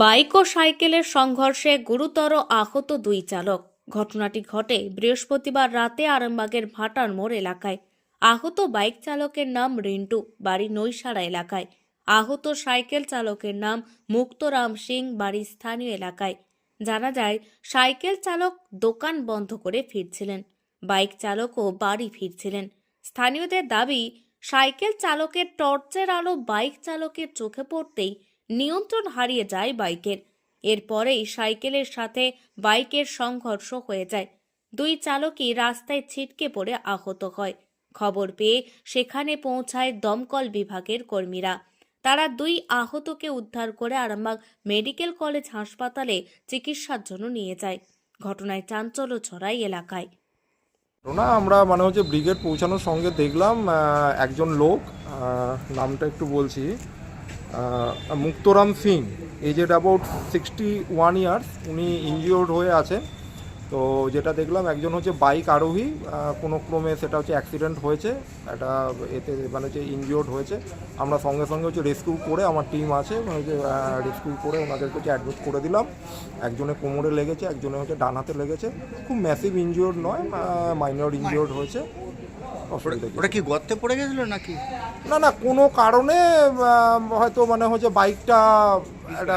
Bike ও সাইকেলের সংঘর্ষে গুরুতর আহত দুই চালক। ঘটনাটি ঘটে বৃহস্পতিবার রাতে আরামবাগের ভাটার মোড় এলাকায়। আহত বাইক চালকের নাম রিন্টু, বাড়ি নৈসারা এলাকায়। আহত সাইকেল চালকের নাম মুক্তরাম সিং, বাড়ি স্থানীয় এলাকায়। জানা যায়, সাইকেল চালক দোকান বন্ধ করে ফিরছিলেন। বাইক চালকও বাড়ি ফিরছিলেন। স্থানীয়দের দাবি, সাইকেল চালকের টর্চের আলো বাইক চালকের চোখে পড়তেই নিয়ন্ত্রণ হারিয়ে যায় বাইকের। এরপরেই সাইকেলের সাথে বাইকের সংঘর্ষ হয়ে যায়। দুই চালকই রাস্তায় ছিটকে পড়ে আহত হয়। খবর পেয়ে সেখানে পৌঁছায় দমকল বিভাগের কর্মীরা। তারা দুই আহতকে উদ্ধার করে আরামবাগ মেডিকেল কলেজ হাসপাতালে চিকিৎসার জন্য নিয়ে যায়। ঘটনায় চাঞ্চল্য ছড়ায় এলাকায়। না, আমরা মানে হচ্ছে ব্রিগেড পৌঁছানোর সঙ্গে দেখলাম একজন লোক নামটা একটু বলছি Muktaram Singh aged about sixty one years উনি ইনজিওর্ড হয়ে আছেন। তো যেটা দেখলাম, একজন হচ্ছে বাইক আরোহী কোনো ক্রমে সেটা হচ্ছে অ্যাক্সিডেন্ট হয়েছে, একটা এতে মানে হচ্ছে ইনজিওর্ড হয়েছে। আমরা সঙ্গে সঙ্গে হচ্ছে রেস্কিউ করে আমার টিম আছে মানে হচ্ছে রেস্কিউ করে ওনাদেরকে হচ্ছে অ্যাডমিট করে দিলাম। একজনে কোমরে লেগেছে, একজনে হচ্ছে ডান হাতে লেগেছে। খুব ম্যাসিভ ইনজিওর্ড নয় মাইনর ইনজিওর্ড হয়েছে। ওটা কি? গর্তে পড়ে গেছিল নাকি? না না কোনো কারণে হয়তো মানে হচ্ছে বাইকটা একটা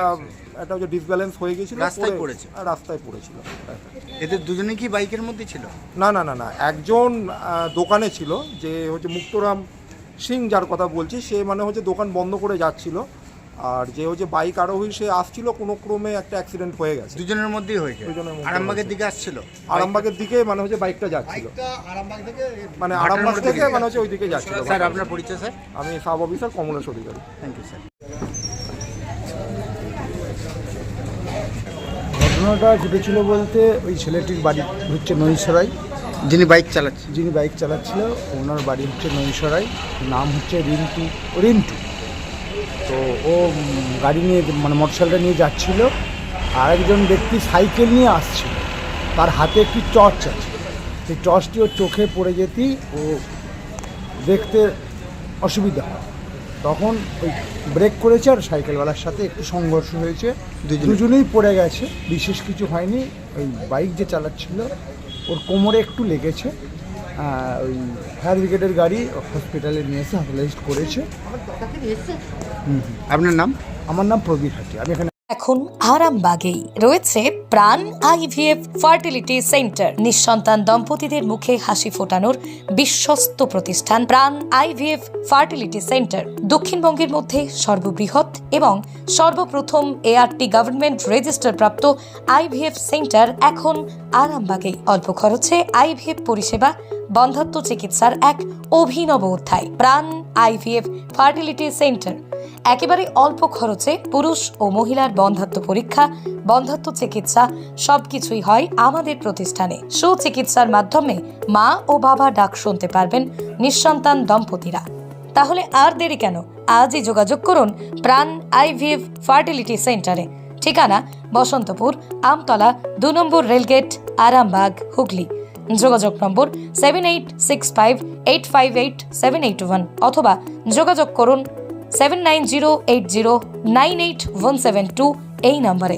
একটা হচ্ছে ডিসব্যালেন্স হয়ে গেছিল রাস্তায় পড়েছে? আর রাস্তায় পড়েছিল। এদের দুজনে কি বাইকের মধ্যে ছিল? না না না না একজন দোকানে ছিল যে হচ্ছে মুক্তরাম সিং যার কথা বলছি সে মানে হচ্ছে দোকান বন্ধ করে যাচ্ছিল। আর যে হচ্ছে বাইক আরোহী সে আসছিল কোনো ক্রমে একটা অ্যাক্সিডেন্ট হয়ে গেছে। দুজনের মধ্যেই হয়েছে দুজনের মধ্যে আরামবাগের দিকে আসছিল? আরামবাগের দিকে মানে হচ্ছে বাইকটা যাচ্ছিল। মানে আরামবাগ থেকে দিকে মানে হচ্ছে ওই দিকে যাচ্ছিল। স্যার আপনার পরিচয় স্যার? আমি sub officer Kamlesh Adhikari thank you sir ঘটনাটা ঘটেছিল বলতে ওই ছেলেটির বাড়ি হচ্ছে নৈসরাই। যিনি বাইক চালাচ্ছে যিনি বাইক চালাচ্ছিল ওনার বাড়ি হচ্ছে নৈসরাই। নাম হচ্ছে রিন্টু। রিন্টু। তো ও গাড়ি নিয়ে মানে মোটরসাইকেলটা নিয়ে যাচ্ছিল আর একজন ব্যক্তি সাইকেল নিয়ে আসছিল। তার হাতে একটি টর্চ আছে। সেই টর্চটি ওর চোখে পড়ে যেতেই ও দেখতে অসুবিধা হয়। তখন ওই ব্রেক করেছে আর সাইকেলওয়ালার সাথে একটু সংঘর্ষ হয়েছে। দুজনে? দুজনেই পড়ে গেছে। বিশেষ কিছু হয়নি। ওই বাইক যে চালাচ্ছিল ওর কোমরে একটু লেগেছে। ওই ফায়ার ব্রিগেডের গাড়ি হসপিটালে নিয়ে এসে হসপিটালাইজড করেছে। আপনার নাম? আমার নাম প্রবীর হাটি। আমি এখানে এখন আরামবাগেই রয়েছে প্রাণ আইভিএফ ফার্টিলিটি সেন্টার। নিঃসন্তান দম্পতিদের মুখে হাসি ফোটানোর বিশ্বস্ত প্রতিষ্ঠান প্রাণ আইভিএফ ফার্টিলিটি সেন্টার। দক্ষিণবঙ্গের মধ্যে সর্ববৃহৎ এবং সর্বপ্রথম এআরটি গভর্নমেন্ট রেজিস্টার প্রাপ্ত আইভিএফ সেন্টার এখন আরামবাগে। অল্প খরচে আইভিএফ পরিষেবা, বন্ধাত্ম চিকিৎসার এক অভিনব অধ্যায়, প্রাণ আইভিএফ ফার্টিলিটি সেন্টার একেবারে অল্প খরচে পুরুষ ও মহিলার বন্ধাত্ম পরীক্ষা, বন্ধাত্ম চিকিৎসা সবকিছুই হয় আমাদের প্রতিষ্ঠানে। সুচিকিৎসার মাধ্যমে মা ও বাবা ডাক শুনতে পারবেন নিঃসন্তান দম্পতিরা। তাহলে আর দেরি কেন? আজই যোগাযোগ করুন প্রাণ আইভিভ ফার্টিলিটি সেন্টারে। ঠিকানা বসন্তপুর, আমতলা, দু নম্বর রেলগেট, আরামবাগ, হুগলি। যোগাযোগ নম্বর seven eight six five eight five eight seven eight one অথবা যোগাযোগ করুন seven nine zero eight zero nine eight one seven two এই নম্বরে।